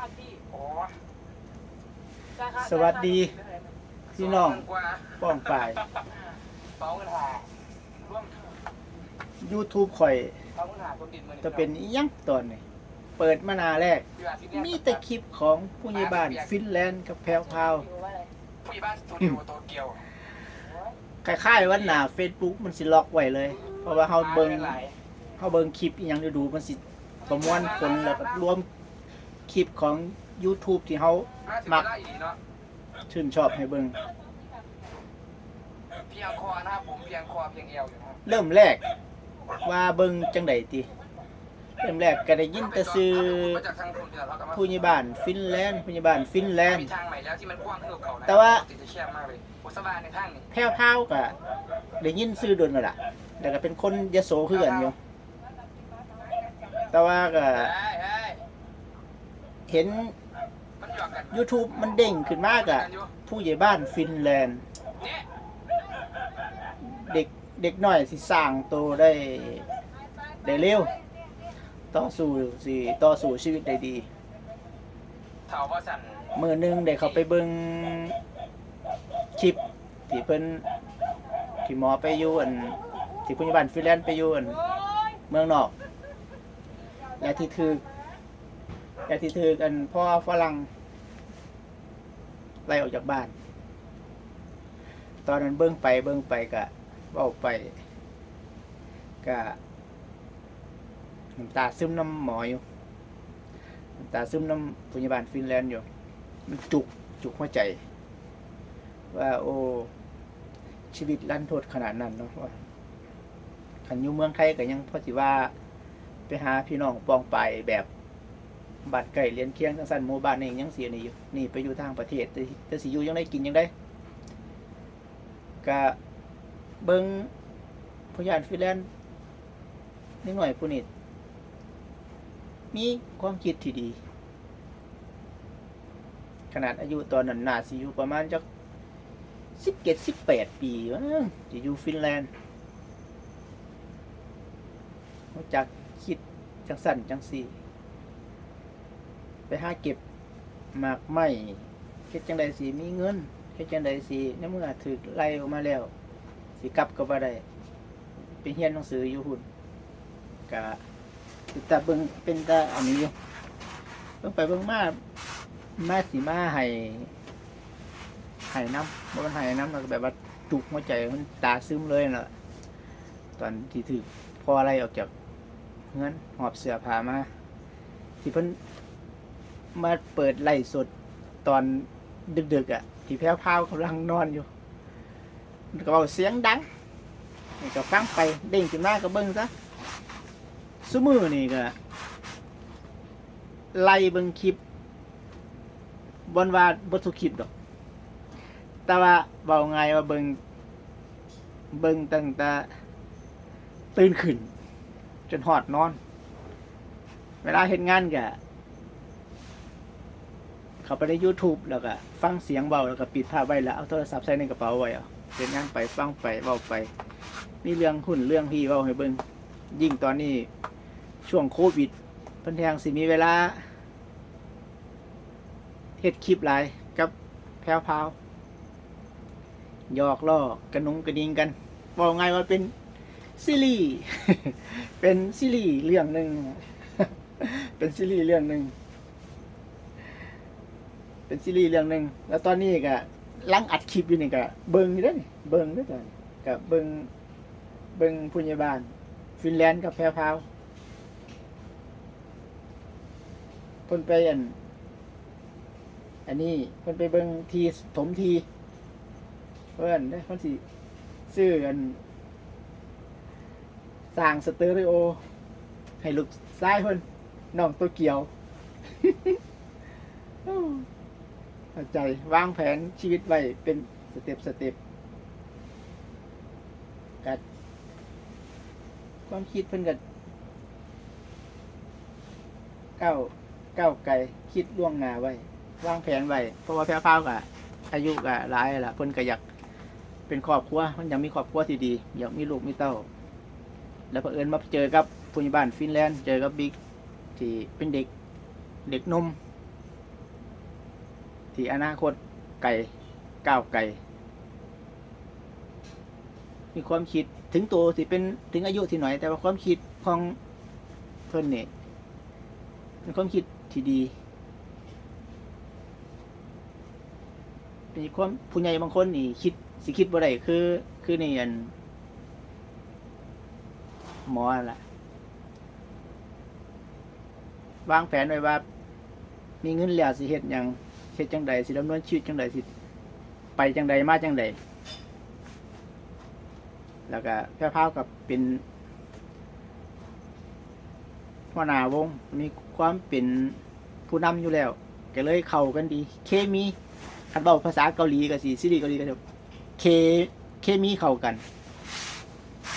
ค่าที่โอ้จ่ายค่าสวัสดีพี่น้องสกว่าป้องปายสองเงินหาร่วม YouTube ข่อยสองเงินหาคนดินมือจะเป็นอิหยังตอนนี้เปิดมาหนาแรก มีแต่คลิปของผู้ใหญ่บ้านฟินแลนด์กับแพรวพราวอยู่ว่าอะไรผู้ใหญ่บ้านสตูดิโอโตเกียวคล้ายๆว่าหน้า Facebook มันสิล็อกไว้เลย เพราะว่าเฮาเบิ่งหลายเฮาเบิ่งคลิปอีหยังดูๆมันสิประมวลผลแล้วก็รวม คลิปของ YouTube ที่เฮาน่าจะเป็นได้อีกเนาะชื่นชอบให้เบิ่งเพียงคอนะครับผมเพียงคอเพียงเอวอยู่ครับเริ่มแรกว่าเบิ่งจังไดติเริ่มแรกก็ได้ยินแต่ชื่อมาจากทางคนเดียวแล้วก็มาผู้ใหญ่บ้านฟินแลนด์ผู้ใหญ่บ้านฟินแลนด์มีทางใหม่แล้วที่มันกว้างขึ้นกว่าเก่านะแต่ว่าติดจะแคบมากเลยโอสบายในทางนี้แพรวพราวก็ได้ยินชื่อโดนแล้วล่ะแต่ก็เป็นคนยโสคือกันอยู่แต่ว่าก็ เฮ้ยเฮ้ยเห็นมันหยอกกัน YouTube มันเด้งขึ้นมากอะผู้ใหญ่บ้านฟินแลนด์เนี่ยเด็กเด็กน้อยสิสร้างโตวได้ ได้เร็ว ต่อสู้สิต่อสู้ชีวิตได้ดีเถาว่าสั่นมือหนึงได้เขาไปเบิ่งคลิปที่เพิ่นที่หมอไปอยู่อันที่ผู้ใหญ่บ้านฟินแลนด์ไปอยู่อันเมืองนอก และที่ถือ และที่ถืออันพ่อฝรั่งไล่ออกจากบ้าน ตอนนั้นเบิ่งไปเบิ่งไปกะเว้าไปกะน้ำตาซึมน้ำหมออยู่น้ำตาซึมน้ำพยาบาลฟินแลนด์อยู่มันจุกจุกหัวใจ ว่าโอ้ชีวิตลั่นโทษขนาดนั้นเนาะว่าขันอยู่เมืองไทยก็ยังพอสิว่าไปหาพี่น้องปองไปแบบ บัตรไก่เลี้ยนเคียงทั้งสั้นหมู่บ้านเองยังเสียนี่อยู่นี่ไปอยู่ทางประเทศแต่แต่สิอยู่ยังได้กินยังได้ก็เบิงผู้ยานฟินแลนด์นิดหน่อยผู้นี้มีความคิดที่ดี ขนาดอายุตอนนั้นน่าสิอยู่ประมาณจักสิบเจ็ดสิบแปดปีวะจะอยู่ฟินแลนด์จักคิดจังสั่นจังสี่ ไปหาเก็บหมากไม้เฮ็ดจังใดสิมีเงินเฮ็ดจังไดสิในเมื่อถูกไล่ออกมาแล้ว สิกลับก็บ่ได้ไปเรียนหนังสืออยู่หุ่นก็ติดตาเบิ่งเป็นตาอันนี้อยู่เบิ่งไปเบิ่งมามาสิมาให้ให้น้ำบ่มันให้น้ำแล้วก็แบบว่าจุกหัวใจมันตาซึมเลยน่ะตอนที่ถูกพออะไรออกจากเงินหอบเสื้อผ้ามาที่เพิ่น มาเปิดไล่สดตอนดึกๆอะ ที่แพ้วพาวกำลังนอนอยู่ก็เอาเสียงดังนี่ก็ฟังไปเด้งขึ้นมาก็เบิ้งซะซุมือนี่ก็ไล่เบิ้งคลิปบนว่าบทุกคลิปดอก แต่ว่าเบาไงว่าเบิ้งเบิ้งตั้งแต่ตื่นขึ้น จนหอดนอน เวลาเห็นงานก็ เข้าไปใน YouTube แล้วก็ฟังเสียงเบาแล้วก็ปิดภาพไว้แล้วเอาโทรศัพท์ใส่ในกระเป๋าไว้เอาเป็นงานไปฟังไปเบาไป มีเรื่องหุ่นเรื่องพี่เบาให้เบิ่งยิ่งตอนนี้ช่วงโควิดพิ่นแทงสิมีเวลาเฮ็ดคลิปหลายกับแพรวพาวหยอกล้อกระนุงกระดิงกันบอกไงว่าเป็นซีรีส์เป็นซีรีส์เรื่องหนึ่งเป็นซีรีส์เรื่องหนึ่ง เป็นซีรีส์เรื่องหนึ่งแล้วตอนนี้ก็ลังอัดคลิปอยู่นี่ก็เบิ่งอยู่เด้อนี่เบิ่งเด้วยกันกับเบิ่งเบิ่งผู้ใหญ่บ้าน ฟินแลนด์กับแพรวพาวเพิ่นไปอัน อันนี้เพิ่นไปเบิ่งทีถมที เพิ่นเด้อเพิ่นสิซื้ออันสร้างสเตอริโอ ให้ลูกซ้ายเพิ่นน้องตัวเกียว เข้าใจวางแผนชีวิตไว้เป็นสเต็ปสเต็ปกัดความคิดเพิ่นกัดก้าวก้าวไกลคิดล่วงหน้าไว้ วางแผนไว้เพราะว่าแพ้วพรากะอายุกะหลายแล้วละเพิ่นก็อยากเป็นครอบครัวมันอยากมีครอบครัวที่ดีอยากมีลูกมีเต้า แล้วเผอิญมาเจอกับผู้ใหญ่บ้านฟินแลนด์เจอกับบิ๊กที่เป็นเด็กเด็กนม ที่อนาคตไกลก้าวไกลมีความคิดถึงตัวสิเป็นถึงอายุที่หน่อย แต่ว่าความคิดของเพิ่นเนี่ยเป็นความคิดที่ดีมีความผู้ใหญ่บางคนนี่ คิดสิคิดบ่ได้คือ คือนี่อันหมอละวางแผนไว้ว่า มีเงินแล้วสิเฮ็ดหยัง ฮ็ดจังใดสิดำเนินชีวิตจังใดสิไปจังใดมาจังใดแล้วก็แพร่พาวกับเป็นหัวหน้าวงมีความเป็นผู้นำอยู่แล้วก็เลยเข้ากันดี เคมีคันเว้าภาษาเกาหลีก็สิซีรีส์เกาหลีก็จะเคเคมีเข้ากัน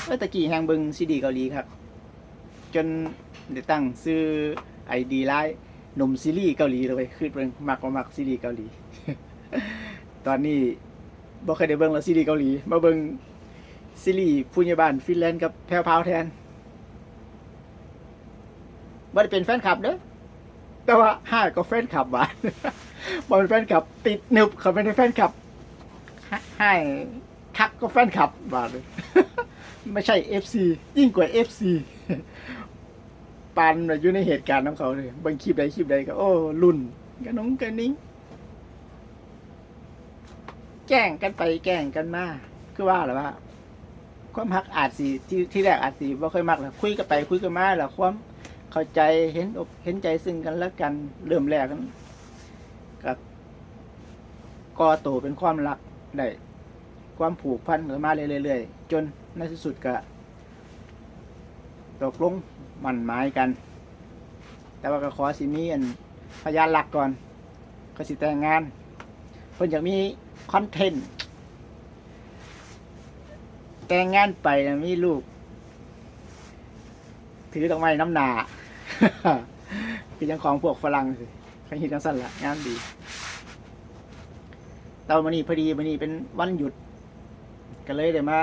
เอ้ยตะกี้แฮงเบิงซีดีเกาหลีครับ จนได้ตั้งซื้อไอดีไลน์ หนุ่มซีรีส์เกาหลีเลยคือเบิ่งมักบ่มักซีรีส์เกาหลี ตอนนี้บ่เคยได้เบิ่งแล้วซีรีส์เกาหลี มาเบิ่งซีรีส์ผู้ใหญ่บ้านฟินแลนด์กับแพรวพาวแทนบ่ได้เป็นแฟนคลับเด้อแต่ว่าห้าก็แฟนคลับหวานบ่เป็นแฟนคลับ ติดหนึบเขาเป็นแฟนคลับให้คักก็แฟนคลับบาดเลยไม่ใช่ FC ยิ่งกว่า FC ปานอยู่ในเหตุการณ์ของเขาเลยบางคลิปใดคลิปใดก็โอ้รุ่นกันน้องกันนิ้งแกล้งกันไปแกล้งกันมาคือว่าหรือว่า ความฮักอาจสีที่ที่แรกอาจสีว่าค่อยมักแหละคุยกันไปคุยกันมาแล้วความเข้าใจเห็นอกเห็นใจซึ่งกันและกันเริ่มแรกกันกับก่อโตวเป็นความรักได้ความผูกพันกันมาเรื่อยๆจนในที่สุดก็ ตกลงมันหมายกัน แต่ว่าก็ขอสิมีอันพยานหลักก่อนก็สิแต่งงาน เพิ่นอยากมีคอนเทนต์แต่งงานไปนะมีลูก ถือดอกไม้น้ำหนาคือยังของพวกฝรั่งสิขาฮิตจังสั้นละงานดีแต่วันนี้พอดีวันนี้เป็นวันหยุด ก็เลยเดี๋ยวมา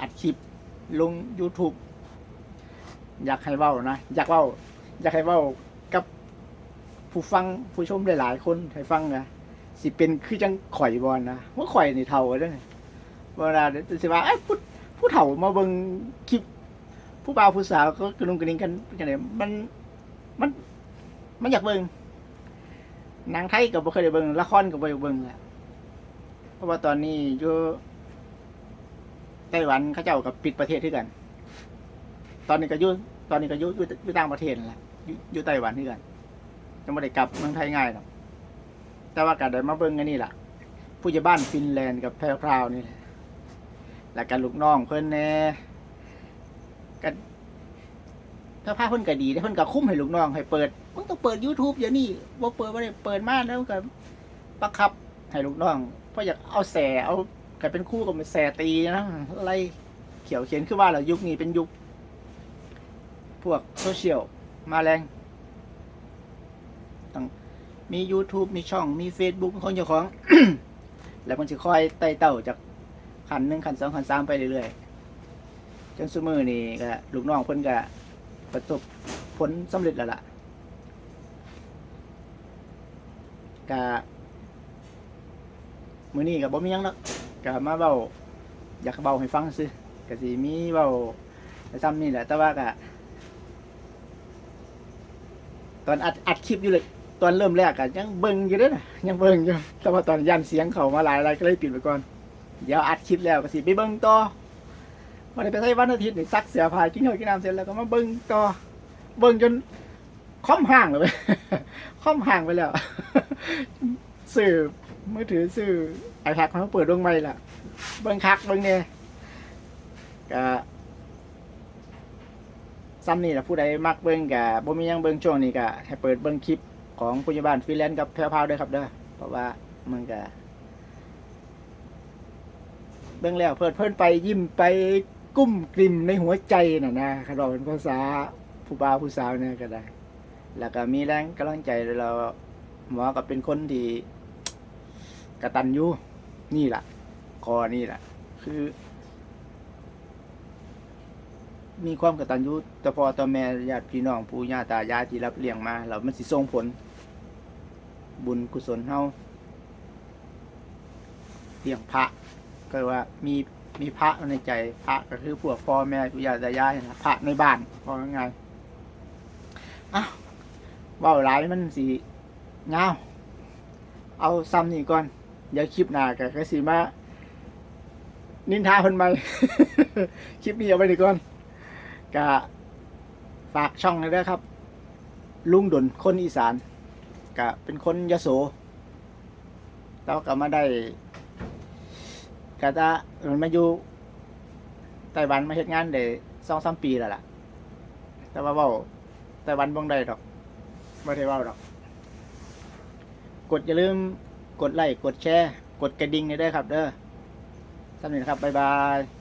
อัดคลิป ลง YouTube อยากให้เว้านะ อยากเว้า อยากให้เว้ากับผู้ฟังผู้ชมหลายๆ คนให้ฟังนะสิเป็นคือจังข่อยบอลนะว่าข่อยในเท่ากันเด้อเวลาเดี๋ยวสิว่าไอ้ผู้ผู้เฒ่ามาเบิ่งคลิป ผู้บ่าวผู้สาวก็กระนุงกระนิ่งกันกันเนี่ยมันมัน มันอยากเบิ่งนังไทยก็บ่เคยได้เบิ่งละครก็บ่ได้เบิ่งแหละเพราะว่าตอนนี้อยู่ ไต้หวันเขาเจ้ากับปิดประเทศที่กัน ตอนนี้ก็ยู่ตอนนี้ก็ยู่ยู่อยู่ต่างประเทศนั่แหละยู่ไต้หวันที่กันจะไม่ได้กลับเมืองไทยง่ายหรอกแต่ว่าก็ได้มาเบิ่งอันนี้ล่ะผู้ใหญ่บ้านฟินแลนด์กับแพรพราวนี่แหละแล้วกันลูกน้องเพิ่นแน่กันถ้าพาเพิ่นก็ดีแต่เพิ่นก็คุ้มให้ลูกน้องให้เปิดมึงต้องเปิด YouTube อย่างนี้บ่เปิดบ่ได้เปิดมาแล้วก็บังคับให้ลูกน้องเพราะอยากเอาแสเอา ก็เป็นคู่กับแสตีนะอะไรเขียวเขียนคือว่าล่ะยุคนี้เป็นยุค พวกโซเชียลมาแรงต้องมี YouTube มีช่องมี Facebook ของเจ้าของ แล้วมันจะคอยไต่เต้าจากขันหนึ่งขันสองขันสามไปเรื่อยๆ จนสมือนี่ก็ลูกน้องเพิ่นก็ประสบผลสำเร็จแล้วล่ะก็มื้อนี้ก็บ่มีหยังเนาะ ก็มาเว้าอยากเว้าให้ฟังซื่อก็สิมีเว้าซ้ำนี่แหละ แต่ว่าก็ตอนอัดอัดคลิปอยู่เลย ตอนเริ่มแรกอะยังเบิ่งอยู่เด้นะยังเบิ่งอยู่แต่ว่าตอนยันเสียงเขามาหลายอะไรก็เลยปิดไปก่อน เดี๋ยวอัดคลิปแล้วก็สิไปเบิ่งต่อวันนี้ไปใช้วันอาทิตย์นี่ซักเสื้อผ้ากินข้าวกินน้ำเสร็จแล้วก็มาเบิ่งต่อเบิ่งจนค่อมห่างเลยค่อมห่างไปแล้วสื่อ มือถือสื่อไอแพดเขาเปิดดวงใหม่ละเบิ่งคักเบิ่งเนี่ยก็ซ้ำนี่แหละผู้ใดมักเบิ่งกะบ่มียังเบิ่งช่วงนี้กะให้เปิดเบิ่งคลิปของผู้ใหญ่บ้านฟรีแลนซ์กับแพรวพาวด้วยครับเด้อเพราะว่ามันกะเบิ่งแล้วเพิดเพลินไปยิ้มไปกุ้มกลิ่มในหัวใจน่ะนะคันเราเป็นภาษาผู้บ่าวผู้สาวเนี่ยก็ได้ แล้วก็มีแรงกำลังใจเราหมอก็เป็นคนที่ กระตัญญูนี่แหละคอนี่แหละคือ มีความกระตัญญูแต่พอต่อแม่ญาติพี่น้องปู่ย่าตายายที่รับเลี้ยงมาแล้วมันสิส่งผล บุญกุศลเฮาเลี้ยงพระ ก็ว่ามีมีพระในใจพระก็คือพวกพ่อแม่ปู่ย่าตายายนะพระในบ้านพอง่ายๆอ้าวเว้าหลายมันสิยาเอาซ้ำนี่ก่อน เดี๋ยวคลิปหน้าก็ก็สิมานินทาเพิ่นใหม่คลิปนี้เอาไปดีก่อนก็ฝากช่องเลยด้ครับ ลุงดนคนอีสานก็เป็นคนยโสแล้วก็มาได้ก็จะมันมาอยู่ไต้หวันมาเฮ็ดงานได้สองสามปีแล้วล่ะ แต่ว่าเว้าไต้หวันบ่ได้ดอกบ่ได้เว้าดอก กดอย่าลืม กดไลค์กดแชร์ กดกระดิ่งให้ด้วยครับ เด้อสำหรับนี้นะครับ บ๊ายบาย